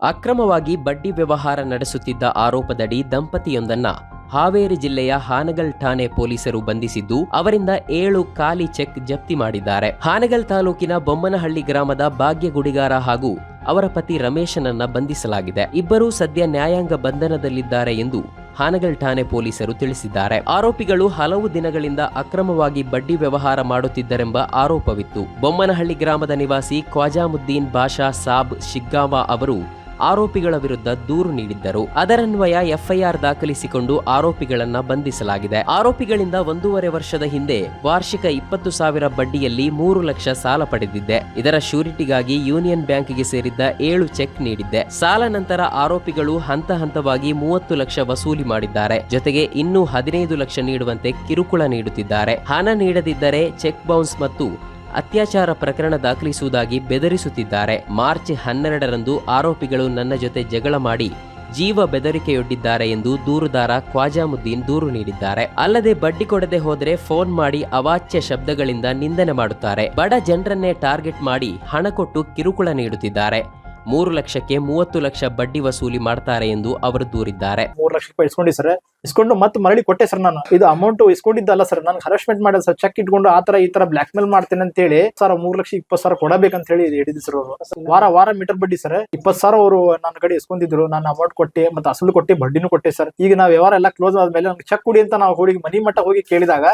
ಅಕ್ರಮವಾಗಿ ಬಡ್ಡಿ ವ್ಯವಹಾರ ನಡೆಸುತ್ತಿದ್ದ ಆರೋಪದಡಿ ದಂಪತಿಯೊಂದನ್ನ ಹಾವೇರಿ ಜಿಲ್ಲೆಯ ಹಾನಗಲ್ ಠಾಣೆ ಪೊಲೀಸರು ಬಂಧಿಸಿದ್ದು, ಅವರಿಂದ ಏಳು ಖಾಲಿ ಚೆಕ್ ಜಪ್ತಿ ಮಾಡಿದ್ದಾರೆ. ಹಾನಗಲ್ ತಾಲೂಕಿನ ಬೊಮ್ಮನಹಳ್ಳಿ ಗ್ರಾಮದ ಭಾಗ್ಯ ಗುಡಿಗಾರ ಹಾಗೂ ಅವರ ಪತಿ ರಮೇಶನನ್ನ ಬಂಧಿಸಲಾಗಿದೆ. ಇಬ್ಬರೂ ಸದ್ಯ ನ್ಯಾಯಾಂಗ ಬಂಧನದಲ್ಲಿದ್ದಾರೆ ಎಂದು ಹಾನಗಲ್ ಠಾಣೆ ಪೊಲೀಸರು ತಿಳಿಸಿದ್ದಾರೆ. ಆರೋಪಿಗಳು ಹಲವು ದಿನಗಳಿಂದ ಅಕ್ರಮವಾಗಿ ಬಡ್ಡಿ ವ್ಯವಹಾರ ಮಾಡುತ್ತಿದ್ದರೆಂಬ ಆರೋಪವಿತ್ತು. ಬೊಮ್ಮನಹಳ್ಳಿ ಗ್ರಾಮದ ನಿವಾಸಿ ಖ್ವಾಜಾಮುದ್ದೀನ್ ಬಾಷಾ ಸಾಬ್ ಶಿಗ್ಗಾವ ಅವರು ಆರೋಪಿಗಳ ವಿರುದ್ಧ ದೂರು ನೀಡಿದ್ದರು. ಅದರನ್ವಯ ಎಫ್ಐಆರ್ ದಾಖಲಿಸಿಕೊಂಡು ಆರೋಪಿಗಳನ್ನ ಬಂಧಿಸಲಾಗಿದೆ. ಆರೋಪಿಗಳಿಂದ ಒಂದೂವರೆ ವರ್ಷದ ಹಿಂದೆ ವಾರ್ಷಿಕ ಇಪ್ಪತ್ತು ಸಾವಿರ ಬಡ್ಡಿಯಲ್ಲಿ ಮೂರು ಲಕ್ಷ ಸಾಲ ಪಡೆದಿದ್ದೆ. ಇದರ ಶ್ಯೂರಿಟಿಗಾಗಿ ಯೂನಿಯನ್ ಬ್ಯಾಂಕ್ಗೆ ಸೇರಿದ್ದ ಏಳು ಚೆಕ್ ನೀಡಿದ್ದೆ. ಸಾಲ ನಂತರ ಆರೋಪಿಗಳು ಹಂತ ಹಂತವಾಗಿ ಮೂವತ್ತು ಲಕ್ಷ ವಸೂಲಿ ಮಾಡಿದ್ದಾರೆ. ಜೊತೆಗೆ ಇನ್ನೂ ಹದಿನೈದು ಲಕ್ಷ ನೀಡುವಂತೆ ಕಿರುಕುಳ ನೀಡುತ್ತಿದ್ದಾರೆ. ಹಣ ನೀಡದಿದ್ದರೆ ಚೆಕ್ ಬೌನ್ಸ್ ಮತ್ತು ಅತ್ಯಾಚಾರ ಪ್ರಕರಣ ದಾಖಲಿಸುವುದಾಗಿ ಬೆದರಿಸುತ್ತಿದ್ದಾರೆ. ಮಾರ್ಚ್ ಹನ್ನೆರಡರಂದು ಆರೋಪಿಗಳು ನನ್ನ ಜೊತೆ ಜಗಳ ಮಾಡಿ ಜೀವ ಬೆದರಿಕೆಯೊಡ್ಡಿದ್ದಾರೆ ಎಂದು ದೂರುದಾರ ಖ್ವಾಜಾಮುದ್ದೀನ್ ದೂರು ನೀಡಿದ್ದಾರೆ. ಅಲ್ಲದೆ ಬಡ್ಡಿ ಕೊಡದೆ ಹೋದರೆ ಫೋನ್ ಮಾಡಿ ಅವಾಚ್ಯ ಶಬ್ದಗಳಿಂದ ನಿಂದನೆ ಮಾಡುತ್ತಾರೆ. ಬಡ ಜನರನ್ನೇ ಟಾರ್ಗೆಟ್ ಮಾಡಿ ಹಣ ಕೊಟ್ಟು ಕಿರುಕುಳ ನೀಡುತ್ತಿದ್ದಾರೆ. ಮೂರು ಲಕ್ಷಕ್ಕೆ ಮೂವತ್ತು ಲಕ್ಷ ಬಡ್ಡಿ ವಸೂಲಿ ಮಾಡ್ತಾರೆ ಎಂದು ಅವರು ದೂರಿದ್ದಾರೆ. ಮೂರು ಲಕ್ಷ ರೂಪಾಯಿ ಇಸ್ಕೊಂಡಿ ಸರ್. ಇಸ್ಕೊಂಡು ಮತ್ತೆ ಮರಳಿ ಕೊಟ್ಟೆ ಸರ್ ನಾನು. ಇದು ಅಮೌಂಟ್ ಇಸ್ಕೊಂಡಿದ್ದಲ್ಲ ಸರ್. ನಾನು ಹರಾಸ್ಮೆಂಟ್ ಮಾಡಿದ ಸರ್. ಚೆಕ್ ಇಟ್ಕೊಂಡು ಆತರ ತರ ಈ ತರ ಬ್ಲಾಕ್ ಮೇಲ್ ಮಾಡ್ತೇನೆ ಅಂತ ಹೇಳಿ ಸರ್ ಮೂರು ಲಕ್ಷ, ಇಪ್ಪತ್ತು ಸಾವಿರ ಕೊಡಬೇಕಂತ ಹೇಳಿ ಹೇಳಿದ್ರು ಸರ್ ಅವರು. ವಾರ ವಾರ ಮೀಟರ್ ಬಡ್ಡಿ ಸರ್. ಇಪ್ಪತ್ತು ಸಾವಿರ ಅವರು ನನ್ನ ಕಡೆ ಇಸ್ಕೊಂಡಿದ್ರು. ನಾನು ಅಮೌಂಟ್ ಕೊಟ್ಟೆ ಮತ್ತೆ ಅಸಲು ಕೊಟ್ಟೆ, ಬಡ್ಡಿನೂ ಕೊಟ್ಟೆ ಸರ್. ಈಗ ನಾವು ವ್ಯವಹಾರ ಎಲ್ಲ ಕ್ಲೋಸ್ ಆದ್ಮೇಲೆ ಚೆಕ್ ಕೊಡಿ ಅಂತ ನಾವು ಹೋಗಿ ಮನಿ ಮಟ್ಟ ಹೋಗಿ ಕೇಳಿದಾಗ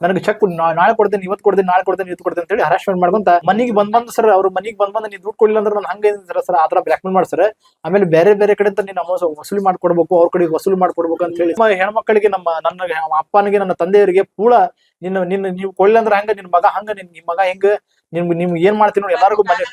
ನನಗೆ ಚೆಕ್ ನಾಳೆ ಕೊಡ್ತೇನೆ, ಇವತ್ತು ಕೊಡ್ತೇನೆ, ನಾಳೆ ಕೊಡ್ತೇನೆ, ಇವತ್ತು ಕೊಡ್ತೇನೆ ಅಂತ ಹೇಳಿ ಹರಾಸ್ಮೆಂಟ್ ಮಾಡ್ಕೊಂತ ಮನಿಗೆ ಬಂದ್ ಬಂದ್ ಸರ್ ಅವ್ರ ಮನಿಗೆ ಬಂದ್ ಬಂದ್ ನೀವು ದುಡ್ಡು ಕೊಡ್ಲಿಲ್ಲ ಅಂದ್ರೆ ನಾನು ಹಂಗೆ ಸರ್ ಸರ್ ಆತರ ಬ್ಲಾಕ್ ಮೇಲ್ ಮಾಡ್ಸರ್ ಆಮೇಲೆ ಬೇರೆ ಬೇರೆ ಕಡೆ ಅಂತ ನೀನು ವಸೂಲಿ ಮಾಡ್ಕೊಡ್ಬೇಕು, ಅವ್ರ ಕಡೆ ವಸೂಲಿ ಮಾಡ್ಕೊಡ್ಬೇಕು ಅಂತ ಹೇಳಿ. ನಮ್ಮ ಹೆಣ್ಮಕ್ಳಿಗೆ, ನಮ್ಮ ನನ್ನ ಅಪ್ಪನಿಗೆ, ನನ್ನ ತಂದೆಯವರಿಗೆ ಪೂಳ ನಿನ್ನ ನಿನ್ನ ನೀವು ಕೊಡ್ಲಿ ಅಂದ್ರೆ ಹಂಗ ನಿನ್ ಮಗ ಹಂಗ, ನಿನ್ ನಿಮ್ ಮಗ ಹೆಂಗ ನಿಮ್ಗೆ ನಿಮ್ಗೆ ಏನ್ ಮಾಡ್ತೀನಿ ನೋಡಿ ಎಲ್ಲಾರ್ಗು ಮನೆ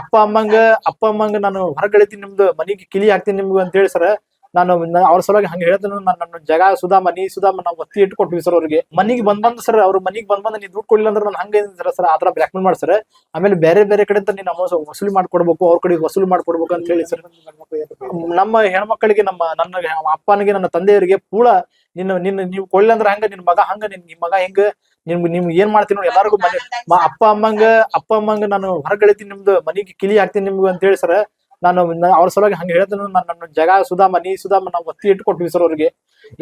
ಅಪ್ಪ ಅಮ್ಮಂಗ ಅಪ್ಪ ಅಮ್ಮಂಗ ನಾನು ಹೊರಗಳಿತೀನಿ ನಿಮ್ದು, ಮನೆಗೆ ಕಿಲಿ ಹಾಕ್ತೀನಿ ನಿಮ್ಗೆ ಅಂತ ಹೇಳಿ ಸರ್ ನಾನು ನ- ಅವ್ರ ಸಲುವಾಗಿ ಹಂಗ ಹೇಳ್ತೀನಿ ನಾನು ನನ್ನ ಜಗ ಸುಧಾ ಮನಿ ಸುಧಾ ನಾವು ಒತ್ತಿ ಇಟ್ಕೊಟ್ವಿ ಸರ್ ಅವ್ರಿಗೆ. ಮನೆಗೆ ಬಂದ್ ಬಂದ್ ಸರ್ ಅವ್ರ ಮನೆಗೆ ಬಂದ್ ಬಂದ್ ನೀವು ದುಡ್ಡು ಕೊಡಲಿಲ್ಲ ಅಂದ್ರೆ ನಾನು ಹಂಗೆ ಸರ್ ಸರ್ ಆತರ ಬ್ಲಾಕ್ ಮೇಲ್ ಮಾಡ್ಸರ್ ಆಮೇಲೆ ಬೇರೆ ಬೇರೆ ಕಡೆ ಅಂತ ನೀನು ಅಮೌಂಟ್ ವಸೂಲಿ ಮಾಡ್ಕೊಡ್ಬೇಕು, ಅವ್ರ ಕಡೆ ವಸೂಲಿ ಮಾಡ್ಕೊಡ್ಬೇಕು ಅಂತ ಹೇಳಿ ಸರ್ ನಮ್ಮ ಹೆಣ್ಮಕ್ಳಿಗೆ, ನಮ್ಮ ನನ್ನ ಅಪ್ಪನಿಗೆ, ನನ್ನ ತಂದೆಯವರಿಗೆ ಪೂಳ ನಿನ್ನ ನಿನ್ನ ನೀವು ಕೊಡ್ಲಿ ಅಂದ್ರೆ ಹಂಗ ನಿನ್ ಮಗ, ಹಂಗ ನಿನ್ ಮಗ ಹೆಂಗ ನಿಮ್ಗೆ ನಿಮ್ಗೆ ಏನ್ ಮಾಡ್ತೀನಿ ನೋಡಿ ಎಲ್ಲಾರ್ಗು ಮನೆ ಅಪ್ಪ ಅಮ್ಮಂಗ ಅಪ್ಪ ಅಮ್ಮಂಗ ನಾನು ಹೊರಗಳಿತೀನಿ ನಿಮ್ದು ಮನೆಗೆ ಕಿಲಿ ಹಾಕ್ತೀನಿ ನಿಮ್ಗೆ ಅಂತ ಹೇಳಿ ಸರ್ ನಾನು ಅವ್ರ ಸಲುವಾಗಿ ಹಂಗೆ ಹೇಳ್ತೇನೆ ನಾನು ನನ್ನ ಜಗ ಸುಧಾಮ, ನೀ ಸುಧಾಮ, ನಾವು ಒತ್ತಿ ಇಟ್ಟು ಕೊಟ್ವಿ ಸರ್ ಅವ್ರಿಗೆ.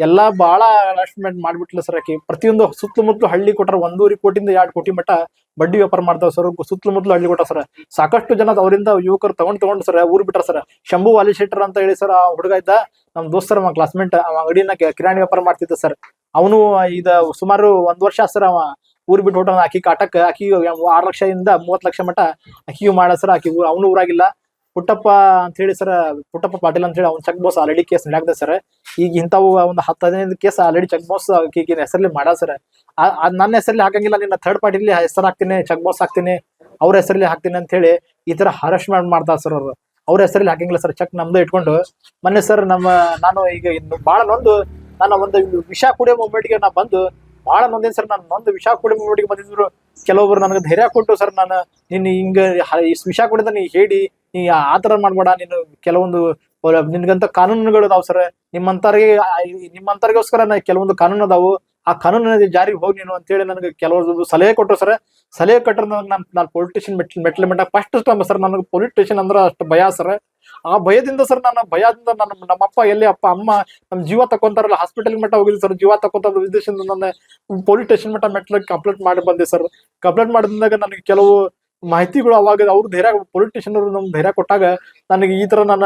ಎಲ್ಲಾ ಬಾಳ ಅನೌನ್ಸ್ಮೆಂಟ್ ಮಾಡ್ಬಿಟ್ಲ ಸರ್ ಆಕಿ. ಪ್ರತಿಯೊಂದು ಸುತ್ತಮುತ್ತಲು ಹಳ್ಳಿ ಕೊಟ್ಟರೆ ಒಂದೂವರೆ ಕೋಟಿಂದ ಎರಡು ಕೋಟಿ ಮಟ್ಟ ಬಡ್ಡಿ ವ್ಯಾಪಾರ ಮಾಡ್ತಾವ ಸರ್ ಸುತ್ತಮುತ್ತಲು ಹಳ್ಳಿ ಕೊಟ್ಟ ಸರ್. ಸಾಕಷ್ಟು ಜನ ಅವರಿಂದ ಯುವಕರು ತಗೊಂಡ್ ತಗೊಂಡ್ ಸರ್, ಊರ್ ಬಿಟ್ರ ಸರ್. ಶಂಭು ವಾಲಿ ಶೆಟ್ಟರ್ ಅಂತ ಹೇಳಿ ಸರ್ ಆ ಹುಡುಗ ಇದ್ದ, ನಮ್ ದೋಸ್ತರ ಅವ ಕ್ಲಾಸ್ಮೇಟ್ ಅವ ಅಂಗಡಿನ ಕಿರಾಣಿ ವ್ಯಾಪಾರ ಮಾಡ್ತಿದ್ದ ಸರ್. ಅವನು ಇದ ಸುಮಾರು ಒಂದ್ ವರ್ಷ ಸರ್ ಅವ ಊರ್ ಬಿಟ್ಟು ಹೊಟ್ಟ ಆಕಿ ಕಾಟಕ್ ಆಕಿ ಲಕ್ಷ ಲಕ್ಷದಿಂದ ಮೂವತ್ ಲಕ್ಷ ಮಟ್ಟ ಆಕಿಯು ಮಾಡ ಸರ್. ಆಕಿ ಅವನು ಊರಾಗಿಲ್ಲ. ಪುಟ್ಟಪ್ಪ ಅಂತ ಹೇಳಿ ಸರ್, ಪುಟ್ಟಪ್ಪ ಪಾಟೀಲ್ ಅಂತ ಹೇಳಿ ಅವ್ನ ಚೆಕ್ ಬಾಸ್ ಆಲ್ರೆಡಿ ಕೇಸ್ ನಡೆಯಾಕ್ದೆ ಸರ್. ಈಗ ಇಂಥವು ಒಂದು ಹತ್ತು ಹದಿನೈದು ಕೇಸ್ ಆಲ್ರೆಡಿ ಚೆಕ್ ಬಾಸ್ ಈಗಿನ ಹೆಸರಲ್ಲಿ ಮಾಡ ಸರ್. ನನ್ನ ಹೆಸರಲ್ಲಿ ಹಾಕಂಗಿಲ್ಲ, ನಿನ್ನ ಥರ್ಡ್ ಪಾರ್ಟಿಲಿ ಹೆಸರು ಹಾಕ್ತೀನಿ ಚೆಕ್ ಬಾಸ್ ಹಾಕ್ತೀನಿ, ಅವ್ರ ಹೆಸರಲ್ಲಿ ಹಾಕ್ತೀನಿ ಅಂತ ಹೇಳಿ ಈ ತರ ಹರಾಸ್ಮೆಂಟ್ ಮಾಡ್ತಾರೆ ಸರ್ ಅವರು. ಅವ್ರ ಹೆಸರಲ್ಲಿ ಹಾಕಂಗಿಲ್ಲ ಸರ್ ಚೆಕ್ ನಮ್ದು ಇಟ್ಕೊಂಡು. ಮೊನ್ನೆ ಸರ್ ನಮ್ಮ, ನಾನು ಈಗ ಇನ್ನು ಬಹಳ ನೊಂದು ನಾನು ಒಂದು ವಿಷ ಕುಡಿಯೋ ಮೂಮೆಂಟ್ಗೆ ನಾ ಬಂದು ಬಹಳ ನೊಂದೇನು ಸರ್, ನಾನು ನೊಂದು ವಿಷ ಕುಡಿಯೋ ಮೂಮೆಂಟ್ಗೆ ಬಂದಿದ್ರು. ಕೆಲವೊಬ್ರು ನನಗೆ ಧೈರ್ಯ ಕೊಟ್ಟು ಸರ್, ನಾನು ನಿನ್ನ ಹಿಂಗ ವಿಷ ಕುಡಿದ ನೀ ಹೇಳಿ ನೀ ಆತರ ತರ ಮಾಡ್ಬೇಡ, ನೀನು ಕೆಲವೊಂದು ನಿನ್ಗಂತ ಕಾನೂನುಗಳು ಅದಾವ ಸರ್. ನಿಮ್ಮಂತರಿಗೆ ನಿಮ್ಮಂತರಿಗೋಸ್ಕರ ನಾ ಕೆಲವೊಂದು ಕಾನೂನು ಅದಾವು. ಆ ಕಾನೂನು ಜಾರಿಗೆ ಹೋಗಿ ನೀನು ಅಂತೇಳಿ ನನಗೆ ಕೆಲವೊಂದು ಸಲಹೆ ಕೊಟ್ಟರು ಸರ್. ಸಲಹೆ ಕೊಟ್ಟರೆ ನಾನು ನಾನು ಪೊಲಿಟಿಷಿಯನ್ ಮೆಟ್ ಮೆಟ್ಲ ಮಟ್ಟ ಫಸ್ಟ್ ಸರ್. ನನಗೆ ಪೊಲಿಟಿಷಿಯನ್ ಅಂದ್ರೆ ಅಷ್ಟು ಭಯ ಸರ್. ಆ ಭಯದಿಂದ ಸರ್ ನಾನು, ಭಯದಿಂದ ನನ್ನ ನಮ್ಮಪ್ಪ ಎಲ್ಲಿ ಅಪ್ಪ, ಅಮ್ಮ ನಮ್ಮ ಜೀವ ತಕೊಂತಾರಲ್ಲ ಹಾಸ್ಪಿಟಲ್ ಮಟ್ಟ ಹೋಗಿದ್ದು ಸರ್. ಜೀವ ತಕೊಂತ ಉದ್ದೇಶದಿಂದ ನನ್ನ ಪೊಲೀಸ್ ಮಟ್ಟ ಮೆಟ್ಲ ಕಂಪ್ಲೇಂಟ್ ಮಾಡಿ ಬಂದೆ ಸರ್. ಕಂಪ್ಲೇಂಟ್ ಮಾಡಿದಾಗ ನನಗೆ ಕೆಲವು ಮಾಹಿತಿಗಳು ಅವಾಗ ಅವ್ರು ಧೈರ್ಯ ಪೊಲಿಟಿಷಿಯನ್ ಅವರು ನಮ್ಗೆ ಧೈರ್ಯ ಕೊಟ್ಟಾಗ ನನಗೆ ಈ ತರ ನನ್ನ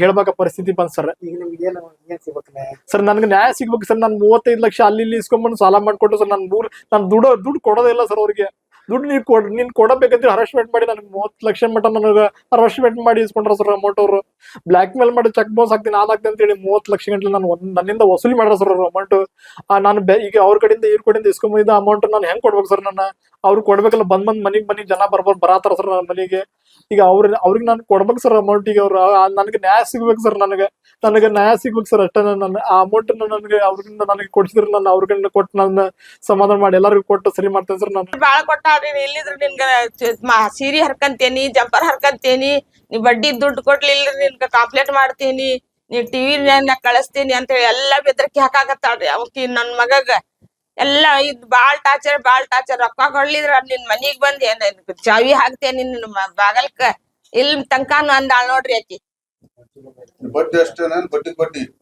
ಹೇಳಬೇಕ ಪರಿಸ್ಥಿತಿ ಬಂದ್ ಸರ್. ಸರ್ ನನ್ಗೆ ನ್ಯಾಯ ಸಿಗ್ಬೇಕು ಸರ್. ನಾನು ಮೂವತ್ತೈದು ಲಕ್ಷ ಅಲ್ಲಿ ಇಲ್ಲಿ ಇಸ್ಕೊಂಡ್ಬಂದು ಸಾಲ ಮಾಡ್ಕೊಟ್ಟು ಸರ್ ನಾನು ಮೂರ್ ನಾನು ದುಡ್ಡು ದುಡ್ಡು ಕೊಡೋದೇ ಇಲ್ಲ ಸರ್ ಅವ್ರಿಗೆ. ದುಡ್ಡು ನೀವು ಕೊಡ್, ನೀನ್ ಕೊಡಬೇಕಂದ್ರೆ ಹರಾಶ್ಮೆಂಟ್ ಮಾಡಿ ನನಗೆ ಮೂವತ್ತು ಲಕ್ಷ ಮಟ್ಟ ನನಗೆ ಹರಾಶ್ಮೆಂಟ್ ಮಾಡಿ ಇಸ್ಕೊಂಡ್ರ ಸರ್ ಅಮೌಂಟ್ ಅವರು. ಬ್ಲಾಕ್ ಮೇಲ್ ಮಾಡಿ ಚೆಕ್ ಬೌನ್ಸ್ ಹಾಕ್ತೀನಿ, ನಾನು ಅಂತ ಹೇಳಿ ಮೂವತ್ತು ಲಕ್ಷ ಗಂಟೆ ನಾನು ಒಂದ್, ನನ್ನಿಂದ ವಸೂಲಿ ಮಾಡ್ರ ಸರ್ ಅವ್ರ ಅಮೌಂಟ್ ನಾನು ಬೆ- ಈಗ ಅವ್ರ ಕಡೆಯಿಂದ ಇವ್ರ ಕಡೆಯಿಂದ ಇಸ್ಕೊಂಬಂದಿದ್ದ ಅಮೌಂಟ್ ನಾನು ಹೆಂಗ್ ಕೊಡ್ಬೇಕು ಸರ್ ನನ್ನ? ಅವ್ರು ಕೊಡ್ಬೇಕಲ್ಲ, ಬಂದ್ ಬಂದ್ ಮನಿಗ್ ಮನಿಗ್ ಜನ ಬರ್ಬಾರ್, ಬರಾತಾರ ಸರ್ ನನ್ನ ಮನೆಗೆ. ಈಗ ಅವ್ರ, ಅವ್ರಿಗೆ ನಾನು ಕೊಡ್ಬೇಕು ಸರ್ ಅಮೌಂಟ್ ಈಗ ಅವ್ರು ನನಗೆ ನ್ಯಾಯ ಸಿಗ್ಬೇಕು ಸರ್ ನನಗೆ. ನನಗೆ ನ್ಯಾಯ ಸಿಗ್ಬೇಕು ಸರ್ ಅಷ್ಟೇ ನನ್ನ ಆ ಅಮೌಂಟ್ ನನಗೆ ಅವ್ರಿಂದ ನನಗೆ ಕೊಡ್ಸಿದ್ರೆ ನಾನು ಅವ್ರಿಗೆ ಕೊಟ್ಟು ನನ್ನ ಸಮಾಧಾನ ಮಾಡಿ ಎಲ್ಲರಿಗೂ ಕೊಟ್ಟು ಸರಿ ಮಾಡ್ತೇನೆ ಸರ್ ನಾನು. ಬಾಳ ಕೊಟ್ಟಾರಿ ಇಲ್ಲಿದ್ರ ನಿನ್ಗ ಸೀರಿ ಹರ್ಕಂತೇನಿ ಜಂಪರ್ ಹರ್ಕಂತೇನಿ ನೀ ಬಡ್ಡಿ ದುಡ್ಡು ಕೊಡ್ಲಿಲ್ಲ ನಿನ್ಗ ಕಾಂಪ್ಲೇಂಟ್ ಮಾಡ್ತೀನಿ ನೀ ಟಿವಿ ಕಳಿಸ್ತೀನಿ ಅಂತ ಹೇಳಿ ಎಲ್ಲಾ ಬೆದರಿಕೆ ಹಾಕಾಕತ್ತಾಳ್ರಿ. ಅವಕಿ ನನ್ ಮಗಗ ಎಲ್ಲಾ ಇದ್ ಬಾಳ್ ಟಾಚರ್ ಬಾಳ್ ಟಾಚರ್ ರೊಕ್ಕ ಕೊಡ್ಲಿದ್ರ ನಿನ್ ಮನಿಗ್ ಬಂದ್ ಏನ್ ಚಾವಿ ಹಾಕ್ತೇನಿ ನಿನ್ ಬಾಗಲ್ಕ. ಇಲ್ ತನಕ ಅಂದಾಳ್ ನೋಡ್ರಿ ಆಕಿ.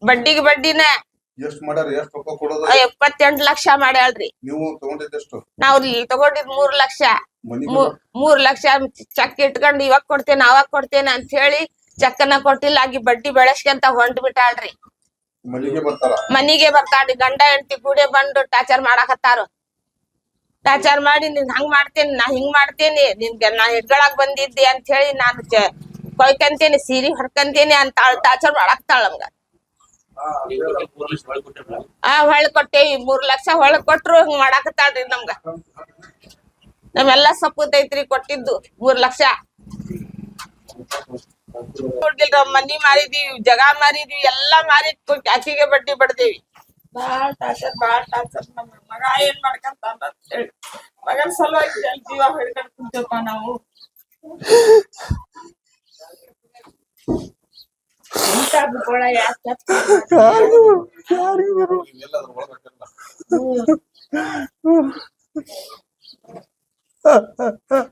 ಬಡ್ಡಿಗೆ ಬಡ್ಡಿನ. ಎಷ್ಟ್ ಮಾಡ್ಯಾರ ಎಷ್ಟ್ ರೊಕ್ಕ ಕೊಡೋದ? ಎಪ್ಪತ್ತೆಂಟು ಲಕ್ಷ ಮಾಡ್ಯಾಳ್ರಿ. ನೀವು ಇಲ್ಲಿ ತಗೊಂಡಿದ್ ಮೂರ್ ಲಕ್ಷ. ಮೂರ್ ಲಕ್ಷ ಚೆಕ್ ಇಟ್ಕೊಂಡು ಇವಾಗ ಕೊಡ್ತೇನೆ ಅವಾಗ ಕೊಡ್ತೇನೆ ಅಂತ ಹೇಳಿ ಚಕ್ಕನ್ನ ಕೊಟ್ಟಿಲ್ಲ ಆಗಿ ಬಡ್ಡಿ ಬೆಳೆಸ್ಕೊಂತ ಹೊಂಟ್ ಬಿಟ್ಟಾಳ್ರಿ. ಮನಿಗೆ ಬರ್ತಾರ? ಮನಿಗೆ ಬರ್ತಾಳ್ರಿ ಗಂಡ ಹೆಂಡತಿ ಕೂಡೆ ಬಂದು ಟಾರ್ಚರ್ ಮಾಡಾಕತ್ತಾರ. ಟಾರ್ಚರ್ ಮಾಡಿ ನೀನ್ ಹಂಗ್ ಮಾಡ್ತೇನಿ ನಾ ಹಿಂಗ್ ಮಾಡ್ತೇನಿ ನಿನ್ಗೆ ನಾ ಹಿಡ್ಕೊಳಕ್ ಬಂದಿದ್ದೆ ಅಂತ ಹೇಳಿ ನಾನು ಕೊಯ್ಕಂತೇನಿ ಸೀರೆ ಹೊಡ್ಕಂತೇನಿ ಅಂತ ಟಾರ್ಚರ್ ಮಾಡಾಕ್ತಾಳ ನಮ್ಗ. ಆ, ಹೊಳ್ ಕೊಟ್ಟೇವಿ ಮೂರ್ ಲಕ್ಷ ಹೊಳ್ ಕೊಟ್ರು ಹಿಂಗ್ ಮಾಡಾಕತ್ತಾಳ್ರಿ ನಮ್ಗ. ನಮ್ಮೆಲ್ಲಾ ಸಪ್ಪುತೈತ್ರಿ ಕೊಟ್ಟಿದ್ದು, ಮೂರ್ ಲಕ್ಷ. ಕೊಡ್ಲಿಲ್ಲ ಮನಿ ಮಾರಿದೀವಿ, ಜಗ ಮಾರಿದ್ವಿ, ಎಲ್ಲಾ ಮಾರಿ ಅಕ್ಕಿಗೆ ಬಡ್ಡಿ ಬಡ್ದೇವಿ. ಬಾಳ್ ಟಾರ್ಚರ್ ಬಾಳ್ ಟಾರ್ಚರ್ ನಮ್ ಮಗ ಏನ್ ಮಾಡ್ಕಂತ ಅಂತೇಳಿ ಮಗನ್ ಸಲುವಾಗಿ ಜೀವ ಹಿಡ್ಕೊಂಡ್ ಕುಂತೀವಪ್ಪ ನಾವು. ಇಂಥ ಭೂಗೋಳ ಯಾಕ್ ಹಚ್ಕೊಂಡ್ ಇವೆಲ್ಲ ಅದ್ರ ಒಳಗಟ್ಟೆಲ್ಲ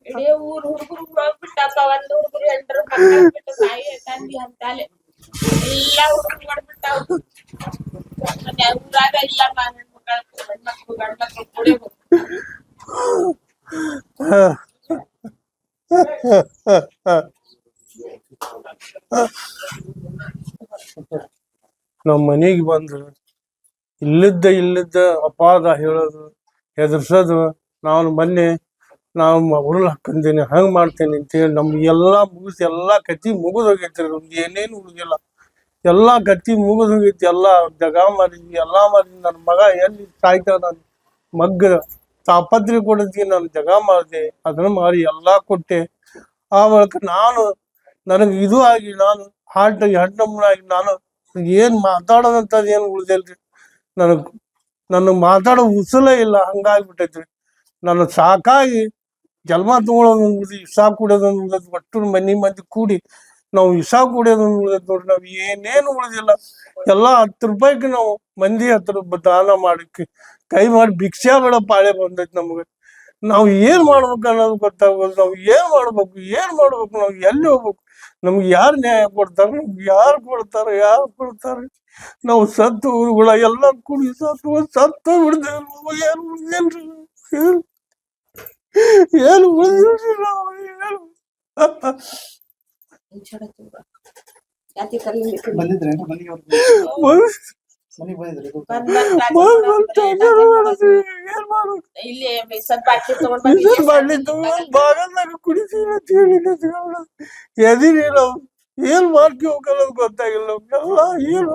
ಇಡೀ ಊರ್ ಹುಡುಗರು ಹೋಗ್ಬಿಟ್ಟಪ್ಪ ಒಂದ್ ಹುಡುಗರು ಎಂಟ್ರು ಮಕ್ಕಳು ಬಿಟ್ಟು ತಾಯಿ ತಂದಿ ಅಂತಾಲೆ ಎಲ್ಲಾ ಹುಡುಗರು ಮಾಡ್ಬಿಟ್ಟಾವ್ ಮತ್ತೆ ಊರಾಗ ಇಲ್ಲಮ್ಮ ಹೆಣ್ಮಕ್ಳು ಹೆಣ್ಮಕ್ಳು ಗಂಡ್ಮಕ್ಳು ಕೂಡಿ ನಮ್ಮ ಮನೆಗೆ ಬಂದು ಇಲ್ಲಿದ್ದ ಇಲ್ಲಿದ್ದ ಅಪಾದ ಹೇಳೋದು, ಹೆದರ್ಸೋದು, ನಾನು ಮೊನ್ನೆ ನಾವು ಉರುಳು ಹಾಕ್ಕಂತೀನಿ ಹಂಗೆ ಮಾಡ್ತೇನೆ ಅಂತೇಳಿ ನಮ್ಗೆ ಎಲ್ಲ ಮುಗಿಸಿ ಎಲ್ಲ ಕತ್ತಿ ಮುಗಿದು ಹೋಗೈತಿ ನಮ್ಗೆ ಏನೇನು ಉಳಿದಿಲ್ಲ. ಎಲ್ಲ ಕತ್ತಿ ಮುಗಿದು ಹೋಗೈತಿ, ಎಲ್ಲ ಜಗ ಮಾಡಿದ್ವಿ ಎಲ್ಲ ಮಾಡಿದ್ವಿ ನನ್ನ ಮಗ ಎಲ್ಲಿ ಸಾಯ್ತ ನಾನು ಮಗ್ಗ ತಾಪತ್ರೆ ಕೊಡಿದ್ವಿ ನಾನು ಜಗ ಮಾಡಿದೆ ಅದನ್ನ ಮಾಡಿ ಎಲ್ಲ ಕೊಟ್ಟೆ. ಆ ಬಳಿಕ ನಾನು, ನನಗೆ ಇದು ಆಗಿ ನಾನು ಹಾರ್ಟ್ ಆಗಿ ನಾನು ಏನ್ ಮಾತಾಡೋದಂತದ್ ಏನ್ ಉಳ್ದಿಲ್ರಿ? ನನಗ್ ನನ್ನ ಮಾತಾಡೋ ಉಸಲೇ ಇಲ್ಲ, ಹಂಗಾಗ್ಬಿಟ್ಟೈತ್ರಿ. ನನ್ನ ಸಾಕಾಗಿ ಜನ್ಮ ತಗೊಳೋದು ಉಳ್ದು ವಿಷ ಒಟ್ಟು ಮನಿ ಮಂದಿ ಕೂಡಿ ನಾವು ವಿಷ ಕುಡಿಯೋದೊಂದು ಉಳ್ದೈತಿ ನೋಡ್ರಿ, ನಾವ್ ಏನೇನು ಉಳಿದಿಲ್ಲ. ಎಲ್ಲಾ ಹತ್ತು ರೂಪಾಯಿಗೆ ನಾವು ಮಂದಿ ಹತ್ರ ದಾನ ಮಾಡಕ್ಕೆ, ಕೈ ಮಾಡಿ ಭಿಕ್ಷಾ ಬೇಡ ಪಾಳೆ ಬಂದೈತಿ ನಮ್ಗ. ನಾವು ಏನ್ ಮಾಡ್ಬೇಕು ಅನ್ನೋದು ಗೊತ್ತಾಗೋದು ನಾವು ಏನ್ ಮಾಡ್ಬೇಕು ಏನ್ ಮಾಡ್ಬೇಕು, ನಾವು ಎಲ್ಲಿ ಹೋಗ್ಬೇಕು? ನಮ್ಗೆ ಯಾರು ನ್ಯಾಯ ಕೊಡ್ತಾರ ನಮ್ಗೆ ಯಾರು ಕೊಡ್ತಾರ ಯಾರು ಕೊಡ್ತಾರ ನಾವು ಸತ್ತು ಊರುಗಳ ಎಲ್ಲ ಕುಡಿ ಸತ್ತು ಸತ್ತು ಬಿಡ್ತೇವೆ ಏನು ಉಳಿದಿಲ್ರಿ ಏನು ಏನು ಉಳಿದಿಲ್ರಿ ನಾವು ಏನು ಬಂದಿದ್ರೆ ಏನ್ ಇಲ್ಲಿ ಸ್ವಲ್ಪ ತಗೊಂಡ್ ಬಾಗಲ್ದಾಗ ಕುಡಿತೀವಿ ಅಂತ ಹೇಳಿ ನಿಂತ್ಕೊಳ್ಳೋದು. ಎದಿರಿ ನಾವು ಏನ್ ಮಾಡ್ಕೋಬೇಕನ್ನೋದು ಗೊತ್ತಾಗಿಲ್ಲ ನಮ್ಗೆಲ್ಲ ಏನು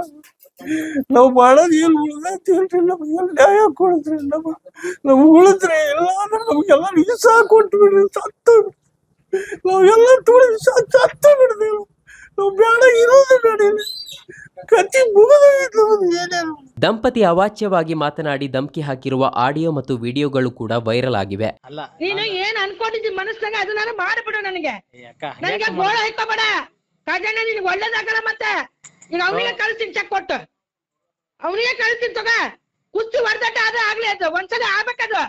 ನಾವು ಮಾಡೋದು ಏನ್ ಉಳ್ದೈತಿ ಹೇಳ್ರಿ ನಮ್ಗೆಲ್ಲ ನ್ಯಾಯ ಕೊಡಿದ್ರಿ ನಮ್ಮ ನಮ್ಗೆ ಉಳಿದ್ರಿ ಇಲ್ಲ ಅಂದ್ರೆ ನಮ್ಗೆಲ್ಲ ವಿಷ ಕೊಟ್ಟು ಬಿಡ್ರಿ. ಸತ್ತ ನಾವೆಲ್ಲ ತುಳಿದು ಸತ್ತ ಬಿಡ್ತೀವಿ ನಾವು. ಬೇಡ ಇರೋದು ಬೇಡ ದಂಪತಿ ಅವಾಚ್ಯವಾಗಿ ಮಾತನಾಡಿ ಧಮ್ಕಿ ಹಾಕಿರುವ ಆಡಿಯೋ ಮತ್ತು ವಿಡಿಯೋಗಳು ಕೂಡ ವೈರಲ್ ಆಗಿವೆ. ಅಲ್ಲ ನೀನು ಏನ್ ಅನ್ಕೊಂಡಿದ್ದಿ ಮನಸ್ಸಾಗ ಅದನ್ನ ಮಾಡಿಬಿಡು ನನಗೆ. ಅಕ್ಕ ನನಗೆ ಗೋಳ ಹಾಕೋಬೇಡ ಕಾಜಣ್ಣ ನಿನಗೆ ಒಳ್ಳೇದಾಗಲ್ಲ ಮತ್ತೆ. ಈಗ ಅವನಿಗೆ ಕಳಿಸ್ತೀನಿ ಚೆಕ್ ಕೊಟ್ಟು. ಅವನಿಗೆ ಕಳಿಸ್ತೀನಿ ತಗ. ಕುಸ್ತಿ ಹೊಡೆದಾಟ ಅದ ಆಗ್ಲಿ ಅದು ಒಂದ್ಸಲ ಆಗ್ಬೇಕದು.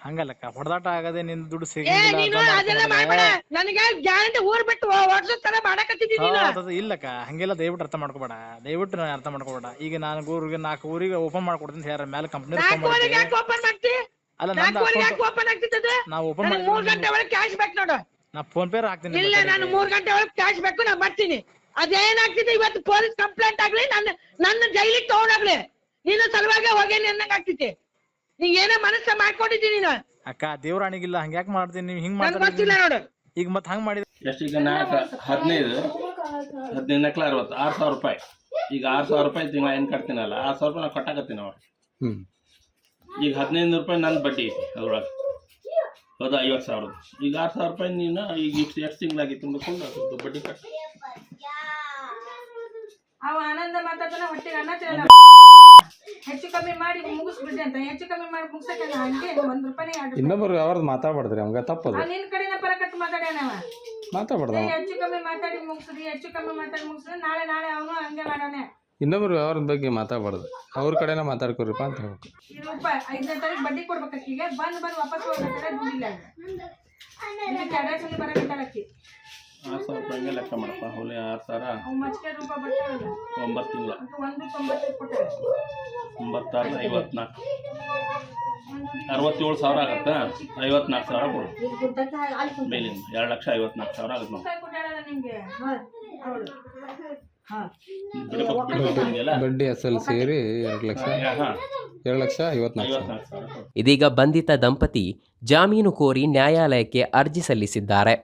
ಹಂಗಲ್ಲಕ್ಕ ಹೊಡೆದಾಟ ಆಗದೆ ನಿನ್ ದುಡ್ಡು ಏ ನೀನು ಅದೆಲ್ಲ ಮಾಡ್ಬೇಡ ನನಗೆ ಗ್ಯಾರಂಟಿ ಊರ್ ಬಿಟ್ಟು ವರ್ಷದ ತರ ಮಾಡಕತ್ತಿದ್ದಿ ಹಾ, ನೀನು. ಅದು ಇಲ್ಲಕ್ಕ ಹಂಗೆಲ್ಲ ದಯವಿಟ್ಟು ಅರ್ಥ ಮಾಡ್ಕೋಬೇಡ. ದಯವಿಟ್ಟು ನಾನು ಅರ್ಥ ಮಾಡ್ಕೋಬೇಡ. ಈಗ ನಾನು ಊರಿಗೆ ನಾಲ್ಕು ಊರಿಗೆ ಓಪನ್ ಮಾಡ್ಕೊಡ್ತೀನಿ ಯಾರ ಮೇಲೆ ಕಂಪ್ನಿ ನಾಲ್ಕೂವರೆಗೆ ಯಾಕೆ ಓಪನ್ ಮಾಡ್ತಿ? ಅಲ್ಲ ನಂದು ನಾಲ್ಕೂವರೆಗೆ ಯಾಕೆ ಅಕೌಂಟ್ ಓಪನ್ ಆಗ್ತಿದ್ದದು ನಾವು ಓಪನ್ ನನಗೆ ಮೂರ್ ಗಂಟೆ ಒಳಗೆ ಕ್ಯಾಶ್ ಬೇಕು ನೋಡು. ನಾ ಫೋನ್ ಪೇ ಹಾಕ್ತೀನಿ ಇಲ್ಲ ನಾನು ಮೂರ್ ಗಂಟೆ ಒಳಗೆ ಕ್ಯಾಶ್ ಬೇಕು ನಾ ಬರ್ತೀನಿ. ಅದೇನಾಗ್ತಿದೆ? ಇವತ್ತು ಪೊಲೀಸ್ ಕಂಪ್ಲೇಂಟ್ ಆಗ್ಲಿ ನನ್ನ ನನ್ನ ಜೈಲಿಗೆ ತಗೊಂಡಾಗ್ಲಿ ನೀನು ಸಲುವಾಗಿ ಹೋಗೇನಿ ಅನ್ನಂಗ್ ಆಗ್ತಿದೆ ನೀ ಏನ ಮನಸ್ಸ ಮಾಡ್ಕೊಂಡಿದ್ದೀನಿ ನೀನು. ಅಕ್ಕ ದೇವರಾಣಿಗಿಲ್ಲ ಹಂಗ ಯಾಕೆ ಮಾಡ್ತೀನಿ ನೀವು ಹಿಂಗ್ ನನ್ಗೆ ಗೊತ್ತಿಲ್ಲ ಮಾಡ್ತಾರೆ ನೋಡು. ಈಗ ಮತ್ತೆ ಹಂಗ್ ಮಾಡಿದ್ರೆ ಎಷ್ಟು ಈಗ ನಾಲ್ಕು ಹದಿನೈದು. ಹದಿನೈದು ನಕ್ಲ ಅರವತ್ತು ಆರು ಸಾವಿರ ರೂಪಾಯಿ. ಈಗ ಆರು ಸಾವಿರ ರೂಪಾಯಿ ತಿಂಗಳ ಏನು ಕಟ್ತೀನಲ್ಲ ಆರು ಸಾವಿರ ರೂಪಾಯಿ ನಾವು ಕಟ್ಟಾಕತ್ತೀನಿ ಅವ ಈಗ ಹದಿನೈದು ನೂರು ರೂಪಾಯಿ ನನ್ನ ಬಡ್ಡಿ ಐತಿ ಅದ್ರೊಳಗೆ. ಹೌದಾ ಐವತ್ತು ಸಾವಿರದ ಈಗ ಆರು ಸಾವಿರ ರೂಪಾಯಿ ನೀನು ಈಗ ಇಷ್ಟು ಎಷ್ಟು ತಿಂಗಳಾಗಿ ತುಂಬಿಕೊಂಡು ಅದ್ರದ್ದು ಬಡ್ಡಿ ಕಟ್ಟ ಅವ ಆನಂದ ಮಾತಾಡ್ತಾನೆ ಹೊಟ್ಟೆಗೆ ಅನ್ನ ತಿನ್ನಲ್ಲ ಹೆಚ್ಚು ಕಮ್ಮಿ ಮಾಡಿ ಮುಗಿಸ್ಬಿಡ್ರಿ ಅಂತ ಹೆಚ್ಚು ಕಮ್ಮಿ ಮಾಡಿ ಮುಗ್ಸಕ್ಕೆ ಹಂಗೆ ಒಂದ್ ರೂಪಾಯಿ ಎರಡು ಇನ್ನೊಬ್ರು ಯಾವ್ದು ಮಾತಾಡ್ಬಾರ್ದ್ರಿ ಅವಂಗ ತಪ್ಪದು. ನಿನ್ ಕಡೆನ ಪರಕಟ್ಟು ಮಾತಾಡ್ಬಾರ್ದ? ಹೆಚ್ಚು ಕಮ್ಮಿ ಮಾತಾಡಿ ಮುಗಿಸ್ರಿ ಹೆಚ್ಚು ಕಮ್ಮಿ ಮಾತಾಡಿ ಮುಗಿಸ್ರಿ ನಾಳೆ ನಾಳೆ ಅವನು ಹಂಗೆ ಮಾಡೋನೆ. ಇನ್ನೊಬ್ರು ವ್ಯವಹಾರದ ಬಗ್ಗೆ ಮಾತಾಡ್ಬಾರ್ದು. ಅವ್ರ ಕಡೆನ ಮಾತಾಡ್ಕೊರಿಪ್ಪ ಅಂತ ಹೇಳ್ಬೇಕು. ಈ ರೂಪಾಯಿ ಐದನೇ ತಾರೀಕು ಬಡ್ಡಿ ಕೊಡ್ಬೇಕು ಅಕ್ಕಿಗೆ. ಬಂದ್ ಬಂದ್ ವಾಪಸ್ ಹೋಗ್ಬೇಕಾದ್ರೆ ದುಡ್ಡಿಲ್ಲ ಇದಕ್ಕೆ ಆರು ಸಾವಿರ ರೂಪಾಯಿಗೆ ಲೆಕ್ಕ ಮಾಡಪ್ಪ. ಹುಲಿ ಆರು ಸಾವಿರ. ಒಂಬತ್ತು ತಿಂಗಳ. ಒಂಬತ್ತಾರು ಐವತ್ನಾಲ್ಕು. ಅರವತ್ತೇಳು ಸಾವಿರ ಆಗತ್ತಾ? ಐವತ್ನಾಲ್ಕು ಸಾವಿರ ಕೊಡು. ಮೇಲಿಂದ. ಎರಡು ಲಕ್ಷ ಐವತ್ನಾಲ್ಕು ಸಾವಿರ ಆಗುತ್ತೆ ಬಿಡ್ಬೇಕು ಬಡ್ಡಿ ಅಸಲು ಸೇರಿ ಎರಡು ಲಕ್ಷ. ಹಾಂ ಎರಡು ಲಕ್ಷ ಐವತ್ನಾಲ್ಕು ಇದೀಗ ಬಂಧಿತ ದಂಪತಿ ಜಾಮೀನು ಕೋರಿ ನ್ಯಾಯಾಲಯಕ್ಕೆ ಅರ್ಜಿ ಸಲ್ಲಿಸಿದ್ದಾರೆ.